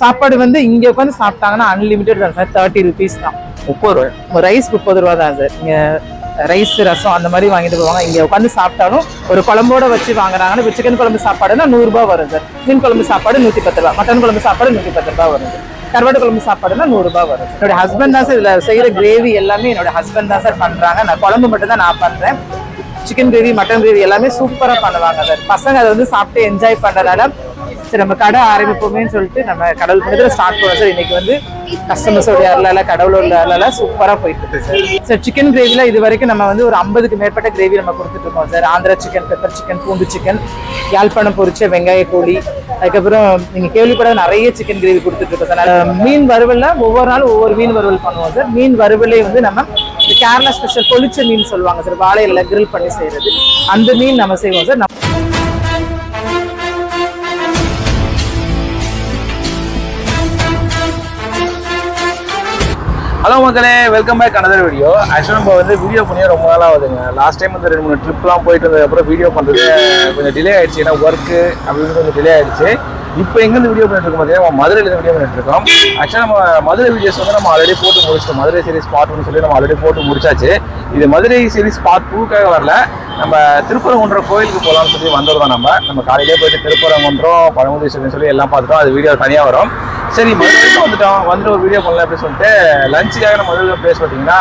சாப்பாடு வந்து இங்க உட்காந்து சாப்பிட்டாங்கன்னா அன்லிமிட்டட் தான் சார். தேர்ட்டி ருபீஸ் தான். முப்பது ரூபாய்? ரைஸ் முப்பது ரூபா தான் சார். இங்க ரைஸ் ரசம் அந்த மாதிரி வாங்கிட்டு போவாங்க. இங்க உட்காந்து சாப்பிட்டாலும் ஒரு குழம்போட வச்சு வாங்குறாங்கன்னா இப்போ சிக்கன் குழம்பு சாப்பாடுனா நூறு ரூபாய் வரும் சார். மீன் குழம்பு சாப்பாடு நூத்தி பத்து ரூபா. மட்டன் குழம்பு சாப்பாடு நூத்தி பத்து ரூபாய் வரும் சார். கருவாட்டு குழம்பு சாப்பாடுனா நூறு ரூபாய் வரும். என்னோட ஹஸ்பண்ட் தான் சார். இதுல செய்யற கிரேவி எல்லாமே என்னோட ஹஸ்பண்ட் தான் சார் பண்றாங்க. நான் குழம்பு மட்டும் தான் நான் பண்றேன். சிக்கன் கிரேவி மட்டன் கிரேவி எல்லாமே சூப்பரா பண்ணுவாங்க சார். பசங்க அதை வந்து சாப்பிட்டு என்ஜாய் பண்றதால சரி நம்ம கடை ஆரம்பிப்போமேன்னு சொல்லிட்டு நம்ம கடவுள் பக்கத்துல ஸ்டார்ட் பண்ணோம் சார் இன்னைக்கு வந்து கஸ்டமர்ஸோட அருளால கடவுளோட அருளால சூப்பரா போயிட்டு இருக்கு சார். சார் சிக்கன் கிரேவில இது வரைக்கும் நம்ம வந்து ஒரு ஐம்பதுக்கு மேற்பட்ட கிரேவி நம்ம கொடுத்துட்டு இருக்கோம் sir. Andhra chicken pepper chicken பூண்டு சிக்கன் யாழ்ப்பாணம் பொரிச்ச வெங்காய கோழி. அதுக்கப்புறம் நீங்க கேள்விப்படாத நிறைய சிக்கன் கிரேவி கொடுத்துட்டு இருக்கோம் சார். மீன் வறுவல்ல ஒவ்வொரு நாளும் ஒவ்வொரு மீன் வறுவல் பண்ணுவோம் சார். மீன் வறுவலே வந்து நம்ம இந்த கேரளா ஸ்பெஷல் பொளிச்ச மீன் சொல்லுவாங்க சார். வாழையில கிரில் பண்ணி செய்யறது அந்த மீன் நம்ம செய்வோம் சார். நம்ம ஹலோ மக்களே வெல்கம் பேக் அனதர் வீடியோ ஆக்சுவலாக நம்ம வந்து வீடியோ பண்ணியே ரொம்ப நாளாக ஆகுதுங்க. லாஸ்ட் டைம் வந்து ரெண்டு மூணு ட்ரிப்லாம் போயிட்டு வந்ததுக்கப்புறம் வீடியோ பண்ணுறது கொஞ்சம் டிலே ஆயிடுச்சு. ஏன்னா ஒர்க்கு அப்படின்னு கொஞ்சம் டிலே ஆயிடுச்சு. இப்போ எங்கேருந்து வீடியோ பண்ணிட்டு இருக்கோம் பார்த்தீங்கன்னா நம்ம மதுரையில வீடியோ பண்ணிட்டு இருக்கோம். ஆக்சுவலாக நம்ம மதுரை வீடியோஸ் வந்து நம்ம ஆல்ரெடி போட்டு முடிச்சிட்டோம். மதுரை சீரிஸ் பார்ட் ஒன்று சொல்லி நம்ம ஆல்ரெடி போட்டு முடிச்சாச்சு. இது மதுரை சீரிஸ் பார்ட் டூக்காக வரல. நம்ம திருப்பரங்குன்றம் கோயிலுக்கு போகலாம்னு சொல்லி வந்திருந்தோம் நம்ம. நம்ம காலையிலே போயிட்டு திருப்பரங்குன்றம் பழமுதீஸ்வரன் சொல்லி எல்லாம் பார்த்துட்டோம். அது வீடியோ தனியாக வரும். சரி மதுரை வந்துட்டோம்? வந்துட்டு ஒரு வீடியோ பண்ணலாம் அப்படின்னு சொல்லிட்டு லஞ்சுக்காக நம்ம மதுரையில் பிளேஸ் பார்த்தீங்கன்னா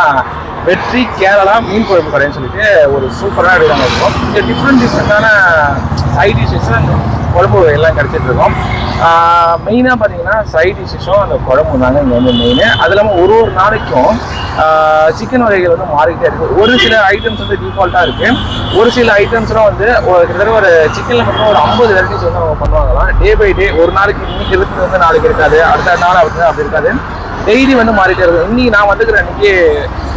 வெற்றி கேரளா மீன் குழம்பு கடைன்னு சொல்லிட்டு ஒரு சூப்பரான இடம் இருக்கும். இங்கே டிஃப்ரெண்ட் டிஃப்ரெண்டான சைட் டிஷ்ஷஸ் குழம்பு எல்லாம் கிடச்சிட்டு இருக்கோம். மெயினாக பார்த்தீங்கன்னா சைட் டிஷ்ஷும் அந்த குழம்பு தாங்க இங்கே வந்து மெயின் அது இல்லாமல் ஒரு ஒரு நாளைக்கும் சிக்கன் வகைகள் வந்து மாறிக்கிட்டே இருக்குது ஒரு சில ஐட்டம்ஸ் வந்து டிஃபால்ட்டாக இருக்குது ஒரு சில ஐட்டம்ஸ்லாம் வந்து ஒரு கிட்டத்தட்ட ஒரு சிக்கனில் மட்டும் ஒரு ஐம்பது வெரைட்டிஸ் வந்து அவங்க பண்ணுவாங்களாம். டே பை டே ஒரு நாளைக்கு இன்னைக்கு எழுத்து வந்து நாளைக்கு இருக்காது அடுத்த நாள் அப்படி அப்படி இருக்காது. டெய்லி வந்து மாறிட்டே இருக்கும் இன்னைக்கு நான் வந்துக்கிற அன்னைக்கு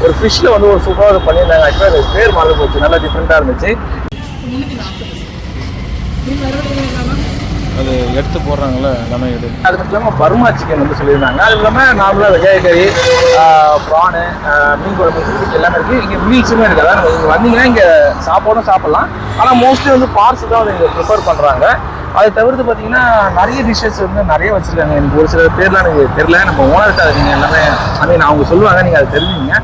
ஒரு ஃபிஷ்ஷில் வந்து ஒரு சூப்பராக பண்ணியிருந்தாங்க. ஆக்சுவலாக அது பேர் மறந்து போச்சு. நல்லா டிஃப்ரெண்ட்டாக இருந்துச்சு. அது எடுத்து போடுறாங்களே எல்லாமே எடு அது மட்டும் இல்லாமல் பர்மா சிக்கன் வந்து சொல்லியிருந்தாங்க. அது இல்லாமல் நார்மலாக வெங்காய கறி ப்ரானு மீன் குழம்பு எல்லாமே இருக்குது இங்கே மீல்ஸுமே இருக்குது. அதான் நீங்கள் வந்தீங்கன்னா இங்கே சாப்பாடும் சாப்பிட்லாம். ஆனால் மோஸ்ட்லி வந்து பார்சல் தான் வந்து இங்கே ப்ரிப்பேர் பண்ணுறாங்க அதை தவிர்த்து பார்த்தீங்கன்னா நிறைய டிஷ்ஷஸ் வந்து நிறைய வச்சுருக்காங்க. எனக்கு ஒரு சில பேர்லாம் எனக்கு தெரியல. நம்ம ஓனர்கிட்ட இருக்காது நீங்கள் எல்லாமே ஐ மீன் அவங்க சொல்லுவாங்க. நீங்கள் அதை தெரிஞ்சுங்க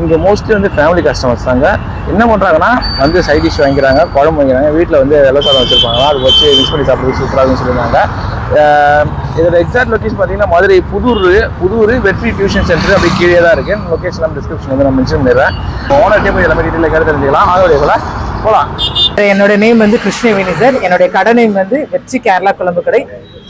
இங்கே மோஸ்ட்லி வந்து ஃபேமிலி கஸ்டமர்ஸ் தாங்க. என்ன பண்ணுறாங்கன்னா வந்து சைட் டிஷ் வாங்கிக்கிறாங்க குழம்பு வாங்கிக்கிறாங்க வீட்டில் வந்து வெள்ளசாதம் வச்சுருப்பாங்க. அது வச்சு மிக்ஸ் பண்ணி சாப்பிட்றது சூப்பராக சொல்லியிருந்தாங்க. இதோட எக்ஸாக்ட் லொக்கேஷன் பார்த்தீங்கன்னா மதுரை புதூர் புதூர் வெற்றி டியூஷன் சென்டர் அப்படி கீழே தான் இருக்குது லொக்கேஷன் நம்ம டிஸ்கிரிப்ஷன் வந்து நான் மென்ஷன் பண்ணிடுறேன். ஓனர்ட்டே போய் எல்லாமே டீட்டெயில் கேட்டு தெரிஞ்சுக்கலாம். அதோடைய போல போகலாம் என்னோட நேம் வந்து கிருஷ்ணவேணி சார் என்னுடைய கடை நேம் வந்து வெற்றி கேரளா குழம்பு கடை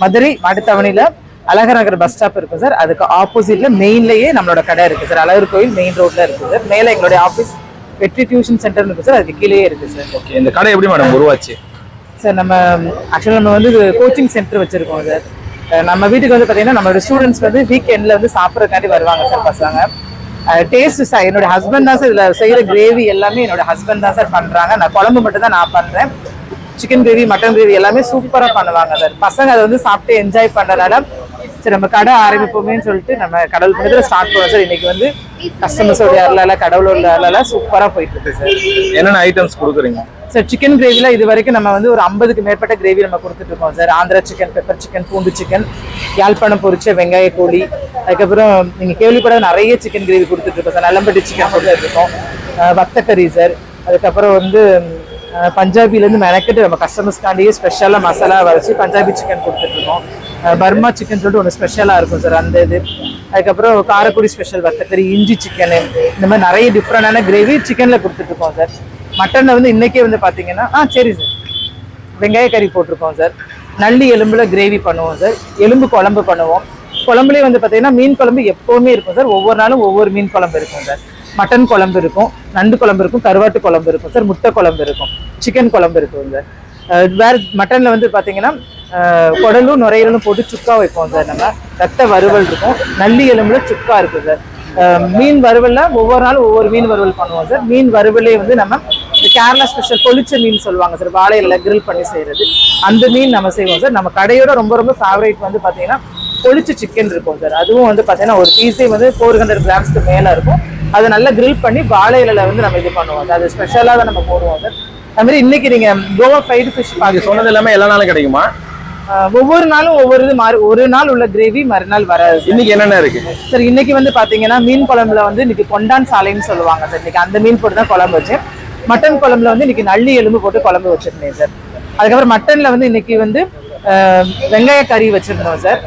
மதுரை மாட்டுத்தாவணியில அழகர் நகர் பஸ் ஸ்டாப் இருக்கு சார். அதுக்கு ஆப்போசிட்ல மெயின்லயே நம்மளோட கடை இருக்கு சார். அழகர் கோயில் மெயின் ரோட்ல இருக்கு சார். மேல எங்களுடைய ஆபீஸ் வெற்றி டியூஷன் சென்டர் இருக்கு சார். அதுக்கு கீழேயே இருக்கு சார். ஓகே இந்த கடை எப்படி மேடம் உருவாச்சு? சார் நம்ம ஆக்சுவலாக நம்ம வந்து கோச்சிங் சென்டர் வச்சிருக்கோம் சார். நம்ம வீட்டுக்கு வந்து பார்த்தீங்கன்னா நம்மளோட ஸ்டூடெண்ட்ஸ் வந்து வீக்கெண்டில் வந்து சாப்பிட்றதுக்காண்டி வருவாங்க சார் பசங்க. டேஸ்ட் சார் என்னோட ஹஸ்பண்ட் தான் சார். இதில் செய்கிற கிரேவி எல்லாமே என்னோட ஹஸ்பண்ட் தான் சார் பண்ணுறாங்க நான் குழம்பு மட்டும் தான் நான் பண்ணுறேன் சிக்கன் கிரேவி மட்டன் கிரேவி எல்லாமே சூப்பராக பண்ணுவாங்க சார். பசங்க அதை வந்து சாப்பிட்டு என்ஜாய் பண்ணுறதால சரி நம்ம கடை ஆரம்பிப்போமேன்னு சொல்லிட்டு நம்ம கடவுள் பக்கத்தில் ஸ்டார்ட் பண்ணோம் சார். இன்னைக்கு வந்து கஸ்டமர்ஸோட அருளால கடவுளோட அருளால சூப்பராக போயிட்டு இருக்கு சார். என்னென்ன ஐட்டம்ஸ் கொடுக்குறீங்க? சார் சிக்கன் கிரேவில இது வரைக்கும் நம்ம வந்து ஒரு ஐம்பதுக்கு மேற்பட்ட கிரேவி நம்ம கொடுத்துட்டு இருக்கோம் sir. Andhra chicken pepper chicken பூண்டு சிக்கன் யாழ்ப்பாணம் பொரிச்ச வெங்காய கோழி. அதுக்கப்புறம் நீங்க கேள்விப்படாத நிறைய சிக்கன் கிரேவி கொடுத்துட்டு இருக்கோம் சார். நல்லம்பட்டி சிக்கன் கொடுத்துட்டு இருக்கோம். வத்தக்கறி சார். அதுக்கப்புறம் வந்து பஞ்சாபிலேருந்து மெனக்கெட்டு நம்ம கஸ்டமர்ஸ்க்காண்டியே ஸ்பெஷலாக மசாலா வரைச்சி பஞ்சாபி சிக்கன் கொடுத்துட்ருக்கோம். பர்மா சிக்கன் சொல்லிட்டு ஒன்று ஸ்பெஷலாக இருக்கும் சார் அந்த இது. அதுக்கப்புறம் காரக்குடி ஸ்பெஷல் வத்தக்கறி இஞ்சி சிக்கனு இந்த மாதிரி நிறைய டிஃப்ரெண்டான கிரேவி சிக்கனில் கொடுத்துட்ருக்கோம் சார் மட்டனில் வந்து இன்றைக்கே வந்து பார்த்தீங்கன்னா ஆ சரி சார் வெங்காய கறி போட்டிருக்கோம் சார் நல்லி எலும்பில் கிரேவி பண்ணுவோம் சார் எலும்பு குழம்பு பண்ணுவோம். குழம்புலேயே வந்து பார்த்தீங்கன்னா மீன் குழம்பு எப்போவுமே இருக்கும் சார் ஒவ்வொரு நாளும் ஒவ்வொரு மீன் குழம்பு இருக்கும் சார் மட்டன் குழம்பு இருக்கும் நண்டு குழம்பு இருக்கும் கருவாட்டு குழம்பு இருக்கும் சார் முட்டை குழம்பு இருக்கும் சிக்கன் குழம்பு இருக்கும் சார் வேறு வேற வந்து பார்த்தீங்கன்னா குடலும் நுரையீரலும் போட்டு சுக்கா வைப்போம் சார் நம்ம. ரத்த வறுவல் இருக்கும். நல்லி எலும்புல சுக்கா இருக்கும் சார் மீன் வறுவலில் ஒவ்வொரு நாளும் ஒவ்வொரு மீன் வறுவல் பண்ணுவோம் சார் மீன் வறுவலே வந்து நம்ம இந்த கேரளா ஸ்பெஷல் பொளிச்ச மீன் சொல்லுவாங்க சார் வாழையில கிரில் பண்ணி செய்யறது அந்த மீன் நம்ம செய்வோம் சார் நம்ம கடையோட ரொம்ப ரொம்ப ஃபேவரேட் வந்து பார்த்தீங்கன்னா பொளிச்ச சிக்கன் இருக்கும் சார் அதுவும் வந்து பார்த்தீங்கன்னா ஒரு பீஸே வந்து ஃபோர் ஹண்ட்ரட் கிராம்ஸ்க்கு மேலே இருக்கும். அதை நல்லா கிரில் பண்ணி வாழை இலையில வந்து நம்ம இது பண்ணுவோம் அது ஸ்பெஷலாக தான் நம்ம போடுவோம் அது மாதிரி இன்னைக்கு நீங்க கோவா ஃப்ரைடு ஃபிஷ் அது சொன்னது எல்லாமே எல்லா நாளும் கிடைக்குமா? ஒவ்வொரு நாளும் ஒவ்வொரு இது மாறி ஒரு நாள் உள்ள கிரேவி மறுநாள் வராது இன்னைக்கு என்னென்ன இருக்கு? சார் இன்னைக்கு வந்து பாத்தீங்கன்னா மீன் குழம்புல வந்து இன்னைக்கு கொண்டான் சாலைன்னு சொல்லுவாங்க சார். இன்னைக்கு அந்த மீன் போட்டு தான் குழம்பு வச்சேன். மட்டன் குழம்புல வந்து இன்னைக்கு நல்லி எலும்பு போட்டு குழம்பு வச்சிருந்தேன் சார். அதுக்கப்புறம் மட்டன்ல வந்து இன்னைக்கு வந்து வெங்காய கறி வச்சிருந்தோம் சார்.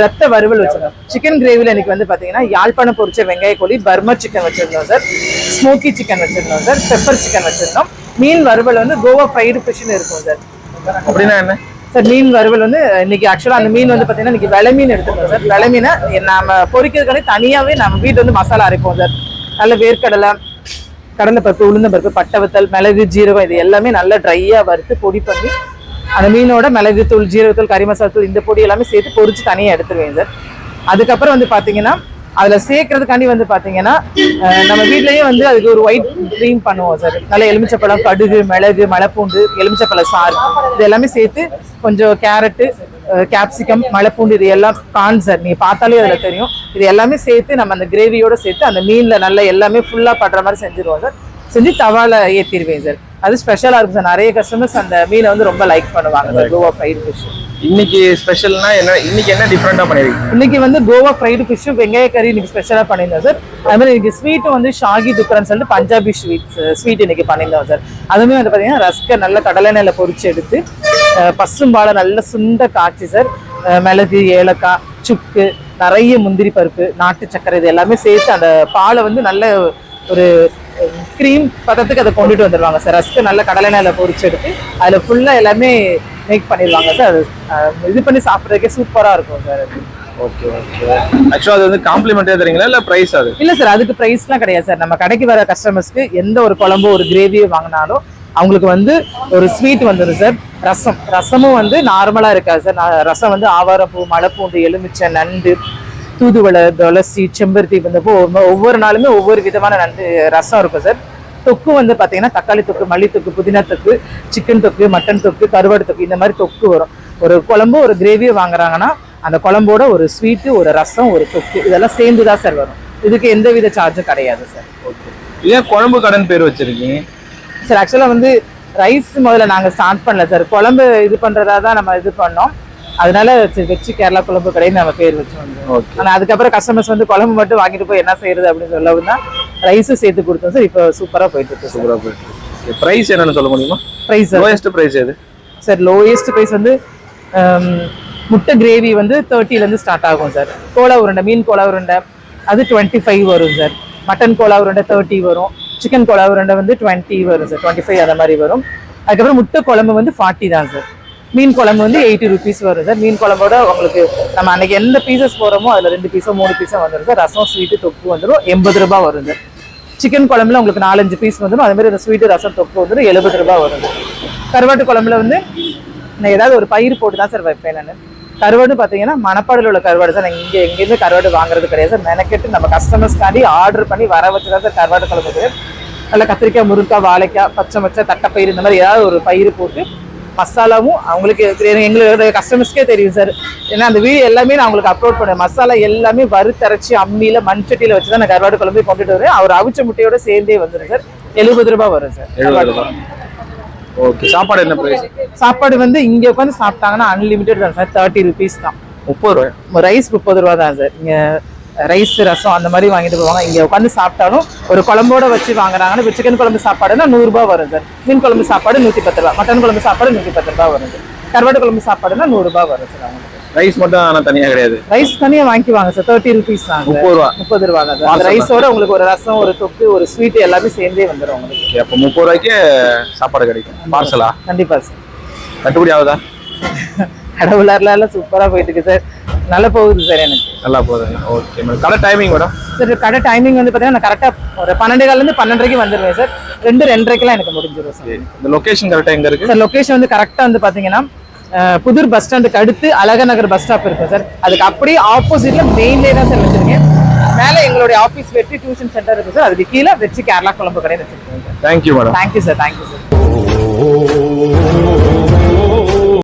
ரத்த வறுவல் வச்சிருந்தோம். சிக்கன் கிரேவில இன்னைக்கு வந்து பாத்தீங்கன்னா யாழ்ப்பாணம் பொரிச்ச வெங்காய கோழி பர்மா சிக்கன் வச்சிருந்தோம் சார் ஸ்மோக்கி சிக்கன் வச்சிருந்தோம் சார் பெப்பர் சிக்கன் வச்சிருந்தோம். மீன் வறுவல் வந்து கோவா ஃப்ரைடு ஃபிஷ்னு இருக்கும் சார் அப்படின்னா என்ன? சார் மீன் வறுவல் வந்து இன்னைக்கு ஆக்சுவலா அந்த மீன் வந்து பாத்தீங்கன்னா இன்னைக்கு வெலை மீன் எடுத்துக்கோம் சார் வெலை மீனை நாம பொரிக்கிறதுக்காண்டி தனியாவே நம்ம வீட்டு வந்து மசாலா அரைப்போம் சார் நல்ல வேர்க்கடலை கடலை பருப்பு உளுந்த பருப்பு பட்டை வத்தல் மிளகு ஜீரகம் இது எல்லாமே நல்லா ட்ரையா வறுத்து பொடி பண்ணி அந்த மீனோட மிளகு தூள் ஜீரகத்தூள் கறி மசாலா தூள் இந்த பொடி எல்லாமே சேர்த்து பொறிச்சு தனியாக எடுத்துருவேன் சார் அதுக்கப்புறம் வந்து பார்த்தீங்கன்னா அதில் சேர்க்கறதுக்காண்டி வந்து பார்த்தீங்கன்னா நம்ம வீட்லேயே வந்து அதுக்கு ஒரு ஒயிட் க்ரீம் பண்ணுவோம் சார் நல்ல எலுமிச்சப்பழம் கடுகு மிளகு மலைப்பூண்டு எலுமிச்சப்பழம் சாறு இது எல்லாமே சேர்த்து கொஞ்சம் கேரட்டு கேப்சிகம் மலைப்பூண்டு இது எல்லாம் கான் சார் நீங்கள் பார்த்தாலே அதில் தெரியும். இது எல்லாமே சேர்த்து நம்ம அந்த கிரேவியோடு சேர்த்து அந்த மீனில் நல்லா எல்லாமே ஃபுல்லாக படுற மாதிரி செஞ்சுருவோம் சார் செஞ்சு தவால ஏத்திடுவேன் சார் அது ஸ்பெஷலா இருக்கும் சார் நிறைய கஸ்டமர்ஸ் அந்த மீனை வந்து ரொம்ப லைக் பண்ணுவாங்க சார் கோவா ஃப்ரைடு ஃபிஷ் இன்னைக்கு ஸ்பெஷல்னா என்ன இன்னைக்கு என்ன டிஃப்ரெண்டா பண்ணிருக்கீங்க? இன்னைக்கு வந்து கோவா ஃப்ரைடு ஃபிஷ் வெங்காய கறி இன்னைக்கு ஸ்பெஷலாக பண்ணியிருந்தோம் சார் அது மாதிரி இன்னைக்கு ஸ்வீட்டும் வந்து ஷாகி துக்கரன் சொல்லிட்டு பஞ்சாபி ஸ்வீட்ஸ் ஸ்வீட் இன்னைக்கு பண்ணியிருந்தோம் சார் அதுவுமே வந்து பார்த்தீங்கன்னா ரஸ்கை நல்ல கடலை எண்ணெயில பொரிச்சு எடுத்து பசும்பாலை நல்ல சுண்ட காய்ச்சி சார் மிளகு ஏலக்காய் சுக்கு நிறைய முந்திரி பருப்பு நாட்டு சக்கரை இது எல்லாமே சேர்த்து அந்த பாலை வந்து நல்ல ஒரு க்ரீம் பதத்துக்கு அதை கொண்டுட்டு வந்துடுவாங்க சார். ரஸ்க்கு நல்ல கடலை எண்ணெயில பொரிச்சு எடுத்து அதில் ஃபுல்லாக எல்லாமே மேக் பண்ணிடுவாங்க சார். அது இது பண்ணி சாப்பிட்றதுக்கே சூப்பராக இருக்கும் சார் அது. ஓகே ஓகே ஆக்சுவலா அது வந்து காம்ப்ளிமெண்டே தரீங்களா இல்ல பிரைஸ் அது? இல்ல சார் அதுக்கு பிரைஸ்லாம் கிடையாது சார். நம்ம கடைக்கு வர கஸ்டமர்ஸ்க்கு எந்த ஒரு குழம்பு ஒரு கிரேவியோ வாங்கினாலும் அவங்களுக்கு வந்து ஒரு ஸ்வீட் வந்துடும் சார். ரசம். ரசமும் வந்து நார்மலா இருக்காது சார். ரசம் வந்து ஆவாரப்பூ மலைப்பூண்டு எலுமிச்சை நண்டு தூதுவளை துளசி செம்பருத்தி இந்த பூ ஒவ்வொரு- நாளுமே ஒவ்வொரு விதமான நண்டு ரசம் இருக்கும் சார். தொக்கு வந்து பாத்தீங்கன்னா தக்காளி தொக்கு மல்லி தொக்கு புதினா தொக்கு சிக்கன் தொக்கு மட்டன் தொக்கு கருவாடு தொக்கு இந்த மாதிரி தொக்கு வரும். ஒரு குழம்பு ஒரு கிரேவியோ வாங்குறாங்கன்னா அந்த குழம்போட ஒரு ஸ்வீட்டு ஒரு ரசம் ஒரு தொக்கு இதெல்லாம் சேர்ந்து தான் சார் வரும். இதுக்கு எந்த வித சார்ஜும் கிடையாது சார். ஏன் குழம்பு கடன் பேர் வச்சிருக்கீங்க? சார் ஆக்சுவலாக வந்து ரைஸ் முதல்ல நாங்கள் ஸ்டார்ட் பண்ணல சார். குழம்பு இது பண்ணுறதா தான் நம்ம இது பண்ணோம். அதனால வெச்சு கேரளா குழம்பு கடைன்னு நம்ம பேர் வச்சு ஆனால் அதுக்கப்புறம் கஸ்டமர்ஸ் வந்து குழம்பு மட்டும் வாங்கிட்டு போய் என்ன செய்யறது அப்படின்னு சொல்லவும் தான் ரைஸும் சேர்த்து கொடுத்தோம் சார் இப்போ சூப்பராக போயிட்டு இருக்கு சார் சூப்பரா போயிட்டு பிரைஸ் என்னன்னு சொல்ல முடியுமா? ப்ரைஸ் லோயஸ்ட் பிரைஸ் எது? சார் லோயஸ்ட் ப்ரைஸ் வந்து ஹம், முட்டை கிரேவி வந்து 30 ல இருந்து ஸ்டார்ட் ஆகும் சார் கோலா உருண்டை மீன் கோலா உருண்டை அது டுவெண்ட்டி ஃபைவ் வரும் சார் மட்டன் கோலா உருண்டை தேர்ட்டி வரும். சிக்கன் கோலா உருண்டை வந்து டுவெண்ட்டி வரும் சார் டுவெண்ட்டி ஃபைவ் அந்த மாதிரி வரும். அதுக்கப்புறம் முட்டை குழம்பு வந்து ஃபார்ட்டி தான் சார் மீன் குழம்பு வந்து எயிட்டி ருபீஸ் வருது. மீன் குழம்போட உங்களுக்கு நம்ம அன்னைக்கு எந்த பீசஸ் போகிறோமோ அதில் ரெண்டு பீஸோ மூணு பீஸோ வந்துடும் ரசம் ஸ்வீட்டு தொப்பு வந்துடும் எண்பது ரூபாய் வருது. சிக்கன் குழம்புல உங்களுக்கு நாலஞ்சு பீஸ் வந்துடும் அதே மாதிரி இந்த ஸ்வீட்டு ரசம் தொப்பு வந்துடும் எழுபது ரூபா வருது. கருவாட்டு குழம்புல வந்து நான் ஏதாவது ஒரு பயிர் போட்டு தான் சார் வைப்பேன் நான். கருவாடு பார்த்தீங்கன்னா மணப்பாடில் உள்ள கருவாடு சார். நான் இங்கே எங்கேயுமே கருவாடு வாங்குறது கிடையாது சார். மெனக்கெட்டு நம்ம கஸ்டமர்ஸ்க்காண்டி ஆர்டர் பண்ணி வர வச்சு தான் சார் கருவாடு குழம்பு நல்லா கத்திரிக்காய் முருங்காய் வாழைக்காய் பச்சை மச்சை தட்டைப்பயிர் இந்த மாதிரி ஏதாவது ஒரு பயிர் போட்டு மசாலாவும் அவங்களுக்கு தெரி- எங்களோட கஸ்டமர்ஸ்க்கே தெரியும் சார் ஏன்னா அந்த வீடியோ எல்லாமே நான் உங்களுக்கு அப்லோட் பண்ணுவேன் மசாலா எல்லாமே வறுத்தரைச்சி அம்மியில மண்சட்டியில வச்சு தான் நான் கருவாடு குழம்பு கொண்டுட்டு வரேன். அவர் அவிச்ச முட்டையோட சேர்ந்தே வந்துடும் சார் எழுபது ரூபாய் வரும் சார் எழுபது ரூபாய். ஓகே. சாப்பாடு என்ன பிரைஸ் சாப்பாடு வந்து இங்க உட்காந்து சாப்பிட்டாங்கன்னா அன்லிமிட்டட் தான் சார் தேர்ட்டி ருபீஸ் தான். முப்பது ரூபாய்? ரைஸ் முப்பது ரூபா தான் சார் இங்க ரைஸ் ரசம் அந்த மாதிரி வாங்கிட்டு போவாங்க. இங்க உட்காந்து சாப்பிட்டாலும் ஒரு குழம்போட வச்சு வாங்குறாங்கன்னா இப்போ சிக்கன் குழம்பு சாப்பாடுனா நூறு ரூபாய் வரும் சார். மீன் குழம்பு சாப்பாடு நூத்தி பத்து ரூபா. மட்டன் குழம்பு சாப்பாடு நூத்தி பத்து ரூபாய் வரும் சார். கருவாட்டு குழம்பு சாப்பாடுனா நூறு ரூபாய் வரும் சார் அவங்களுக்கு. ரைஸ் மட்டும் ஆனா தனியா கிடையாது. ரைஸ் தனியா வாங்கிக்குவாங்க சார். தேர்ட்டி ருபீஸ் தான் முப்பது ரூபா. முப்பது ரூபா தான் ரைஸோட உங்களுக்கு ஒரு ரசம் ஒரு தொக்கு ஒரு ஸ்வீட் எல்லாமே சேர்ந்தே வந்துடும் உங்களுக்கு. அப்போ முப்பது ரூபாய்க்கு சாப்பாடு கிடைக்கும். பார்சலா கண்டிப்பா சார். கட்டுப்படி ஆகுதா? கடவுளர்ல சூப்பரா போயிட்டு இருக்கு சார். நல்லா போகுது சார் எனக்கு. நல்லா போகுதுங்க ஓகே மேடம் கடை டைமிங் மேடம் சார் கடை டைமிங் வந்து பார்த்தீங்கன்னா நான் கரெக்டாக ஒரு பன்னெண்டு காலேருந்து பன்னெண்டரைக்கு வந்துடுவேன் சார். ரெண்டு ரெண்டரைக்கெல்லாம் எனக்கு முடிஞ்சிடும் சார். இந்த லொகேஷன் கரெக்டாக எங்க இருக்கு? சார் லொக்கேஷன் வந்து கரெக்டாக வந்து பார்த்தீங்கன்னா புதூர் பஸ் ஸ்டாண்டுக்கு அடுத்து அழகநகர் பஸ் ஸ்டாப் இருக்கும் சார். அதுக்கு அப்படியே ஆப்போசிட்ல மெயின்லேயே தான் சார் வச்சிருக்கேன். மேலே எங்களுடைய ஆஃபீஸ் வெற்றி டியூஷன் சென்டர் இருக்கு சார். அதுக்கு கீழே வெற்றி கேரளா குழம்பு கடை வச்சிருக்கேன் sir. Thank you madam thank you sir thank you sir